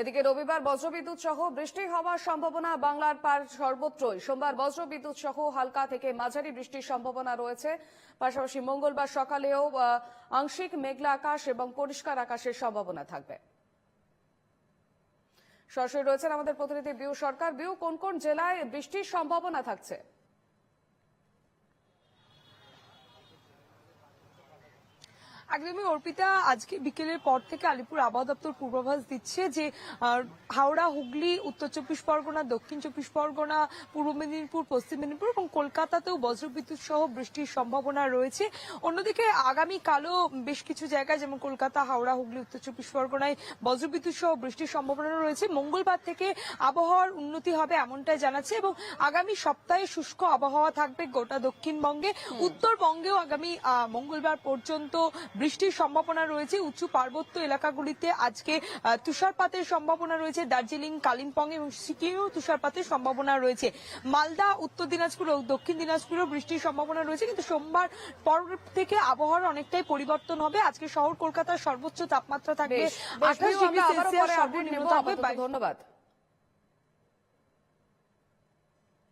এদিকে রবিবার বজ্রবিদ্যুৎ সহ বৃষ্টি হওয়ার সম্ভাবনা বাংলার পার সর্বত্রই। সোমবার বজ্রবিদ্যুৎ সহ হালকা থেকে মাঝারি বৃষ্টির সম্ভাবনা রয়েছে। পাশাপাশি মঙ্গলবার সকালেও আংশিক মেঘলা আকাশ এবং পরিষ্কার আকাশের সম্ভাবনা থাকবে। সরাসরি রয়েছেন আমাদের প্রতিনিধি বিউ সরকার। বিউ, কোন কোন জেলায় বৃষ্টির সম্ভাবনা থাকছে? একদমই অর্পিতা আজকে বিকেলের পর থেকে আলিপুর আবহাওয়া দপ্তর পূর্বাভাস দিচ্ছে যে হাওড়া হুগলি উত্তর চব্বিশ পরগনা দক্ষিণ চব্বিশ পরগনা পূর্ব মেদিনীপুর পশ্চিম মেদিনীপুর এবং কলকাতাতেও বজ্রবিদ্যুৎ সহ বৃষ্টির সম্ভাবনা রয়েছে। অন্যদিকে আগামীকালও বেশ কিছু জায়গায় যেমন কলকাতা হাওড়া হুগলি উত্তর চব্বিশ পরগনায় বজ্রবিদ্যুৎ সহ বৃষ্টির সম্ভাবনা রয়েছে। মঙ্গলবার থেকে আবহাওয়ার উন্নতি হবে এমনটাই জানাচ্ছে এবং আগামী সপ্তাহে শুষ্ক আবহাওয়া থাকবে গোটা দক্ষিণবঙ্গে। উত্তরবঙ্গেও আগামী আহ, মঙ্গলবার পর্যন্ত বৃষ্টির সম্ভাবনা রয়েছে উঁচু পার্বত্য এলাকাগুলিতে আজকে তুষারপাতের সম্ভাবনা রয়েছে দার্জিলিং কালিম্পং এবং সিকিমেও তুষারপাতের সম্ভাবনা রয়েছে। মালদা উত্তর দিনাজপুর ও দক্ষিণ দিনাজপুরেও বৃষ্টির সম্ভাবনা রয়েছে কিন্তু সোমবার পর থেকে আবহাওয়ার অনেকটাই পরিবর্তন হবে। আজকে শহর কলকাতার সর্বোচ্চ তাপমাত্রা থাকবে আঠাশ ডিগ্রি সেলসিয়াস সর্বনিম্ন বাইশ ধন্যবাদ।